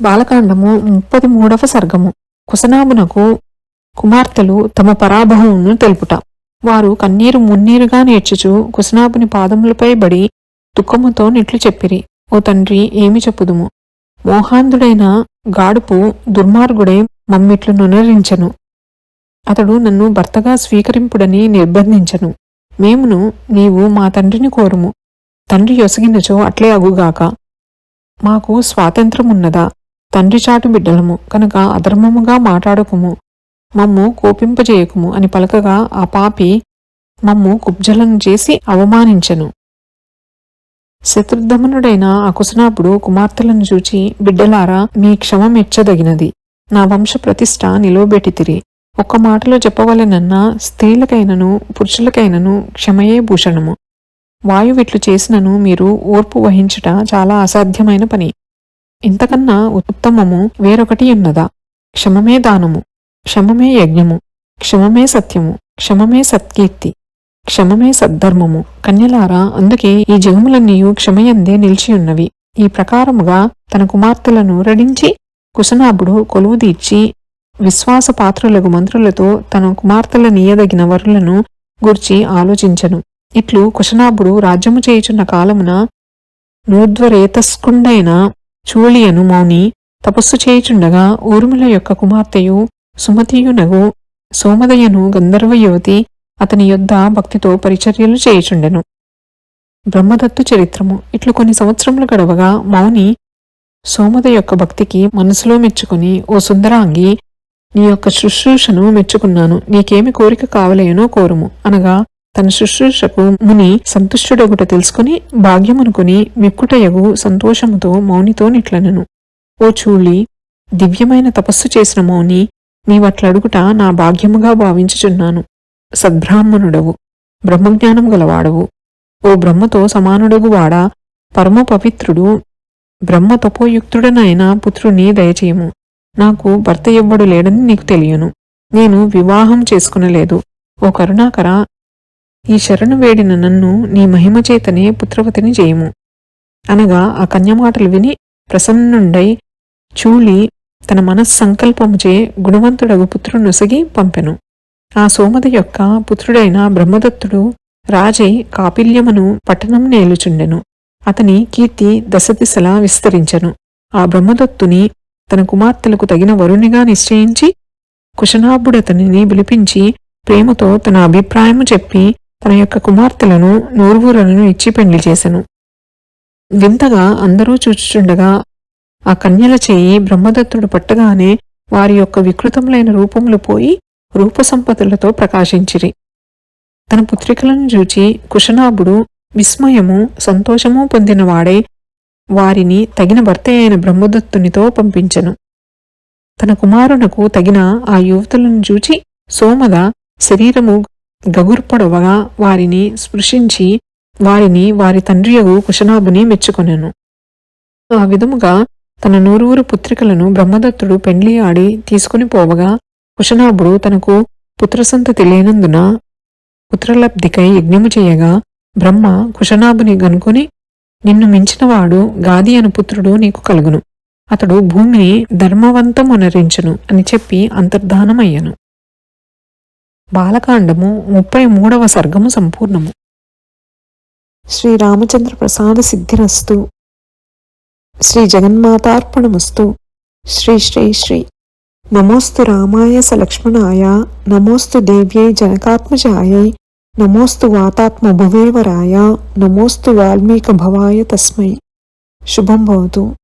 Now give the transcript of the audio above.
బాలకాండము ముప్పది మూడవ సర్గము. కుశనాభునకు కుమార్తెలు తమ పరాభవమును తెలుపుట. వారు కన్నీరు మున్నీరుగా నేర్చుచు కుసనాభుని పాదములపై బడి దుఃఖముతో నిట్లు చెప్పిరి. ఓ తండ్రి ఏమి చెప్పుదుము? మోహాంధుడైన గాడుపు దుర్మార్గుడై మమ్మిట్లు నునరించను. అతడు నన్ను భర్తగా స్వీకరింపుడని నిర్బంధించను. మేమును నీవు మా తండ్రిని కోరుము. తండ్రి యొసగినచో అట్లే అగుగాక. మాకు స్వాతంత్రమున్నదా? తండ్రి చాటు బిడ్డలము కనుక అధర్మముగా మాట్లాడకుము మమ్ము కోపింపజేయకుము అని పలకగా ఆ పాపి మమ్ము కుబ్జలను చేసి అవమానించెను. శత్రుధమనుడైన ఆ కుశనాభుడు కుమార్తెలను చూచి బిడ్డలారా మీ క్షమ మెచ్చదగినది నా వంశ ప్రతిష్ట నిలువబెట్టితిరి. ఒక్క మాటలో చెప్పవలెనన్నా స్త్రీలకైనను పురుషులకైనను క్షమయే భూషణము. వాయువిట్లు చేసినను మీరు ఓర్పు వహించుట చాలా అసాధ్యమైన పని. ఇంతకన్నా ఉత్తమము వేరొకటి ఉన్నదా క్షమమే దానము క్షమమే యజ్ఞము క్షమమే సత్యము క్షమమే సత్కీర్తి క్షమమే సద్ధర్మము. కన్యలారా అందుకే ఈ జగములన్నీయు క్షమయందే నిలిచియున్నవి. ఈ ప్రకారముగా తన కుమార్తెలను రడించి కుశనాభుడు కొలువు తీర్చి విశ్వాసపాత్రులకు మంత్రులతో తన కుమార్తెల నీయదగిన వరులను గూర్చి ఆలోచించను. ఇట్లు కుశనాభుడు రాజ్యము చేయుచున్న కాలమున నూర్ధ్వరేతస్కుండైన చూళియను మౌని తపస్సు చేయుచుండగా ఊర్మిళ యొక్క కుమార్తెయు సుమతియునగు సోమదయను గంధర్వ యువతి అతని యొద్ద భక్తితో పరిచర్యలు చేయుచుండెను. బ్రహ్మదత్తు చరిత్రము. ఇట్లు కొన్ని సంవత్సరములు గడవగా మౌని సోమద యొక్క భక్తికి మనసులో మెచ్చుకుని ఓ సుందరాంగి నీ యొక్క శుశ్రూషను మెచ్చుకున్నాను. నీకేమి కోరిక కావలేనో కోరుము. అనగా తన శుశ్రూషకు ముని సంతుష్టుడొకట తెలుసుకుని భాగ్యమనుకుని మిక్కుటయగు సంతోషముతో మౌనితో నిట్లనెను. ఓ చూళి దివ్యమైన తపస్సు చేసిన మౌని నీవట్లడుగుట నా భాగ్యముగా భావించుచున్నాను. సద్బ్రాహ్మణుడవు బ్రహ్మజ్ఞానం గలవాడవు. ఓ బ్రహ్మతో సమానుడగు వాడా పరమ పవిత్రుడు బ్రహ్మ తపోయుక్తుడనైన పుత్రుని దయచేయము. నాకు భర్త ఎవ్వడు లేడని నీకు తెలియను. నేను వివాహం చేసుకునలేదు. ఓ కరుణాకర ఈ శరణు వేడిన నన్ను నీ మహిమచేతనే పుత్రవతిని చేయము. అనగా ఆ కన్యమాటలు విని ప్రసన్నుండై చూలి తన మనస్సంకల్పముచే గుణవంతుడగు పుత్రునొసగి పంపెను. ఆ సోమద యొక్క పుత్రుడైన బ్రహ్మదత్తుడు రాజై కాపిల్యమును పట్టణం నేలుచుండెను. అతని కీర్తి దశదిశలా విస్తరించెను. ఆ బ్రహ్మదత్తుని తన కుమార్తెలకు తగిన వరునిగా నిశ్చయించి కుశనాభుడతనిని పిలిపించి ప్రేమతో తన అభిప్రాయము చెప్పి తన యొక్క కుమార్తెలను నూర్వులను ఇచ్చి పెండ్లి చేసెను. వింతగా అందరూ చూచుచుండగా ఆ కన్యల చేయి బ్రహ్మదత్తుడు పట్టగానే వారి యొక్క వికృతములైన రూపములు పోయి రూపసంపదలతో ప్రకాశించిరి. తన పుత్రికలను చూచి కుశనాభుడు విస్మయము సంతోషము పొందినవాడై వారిని తగిన భర్త అయిన బ్రహ్మదత్తునితో పంపించెను. తన కుమారునకు తగిన ఆ యువతులను చూచి సోమద శరీరము గగుర్పొడవగా వారిని స్పృశించి వారిని వారి తండ్రియగు కుశనాభుని మెచ్చుకొనెను. ఆ విధముగా తన నూరువురు పుత్రికలను బ్రహ్మదత్తుడు పెండ్లి ఆడి తీసుకుని పోవగా కుశనాభుడు తనకు పుత్రసంతతి లేనందున పుత్రలబ్ధికై యజ్ఞము చేయగా బ్రహ్మ కుశనాభుని గనుకొని నిన్ను మించినవాడు గాది అను పుత్రుడు నీకు కలుగును. అతడు భూమిని ధర్మవంతమునరించును అని చెప్పి అంతర్ధానమయ్యను. బాలకాండము ముప్పై మూడవ సర్గము సంపూర్ణము. శ్రీరామచంద్ర ప్రసాద సిద్ధిరస్తు. శ్రీ జగన్మాతార్పణమస్తు. శ్రీ శ్రీ శ్రీ. నమోస్తు రామాయ సలక్ష్మణాయ. నమోస్తు దేవ్యై జనకాత్మజాయై. నమోస్తు వాతాత్మ భువేవరాయ నమోస్తు వాల్మీక భవాయ తస్మై. శుభం భవతు.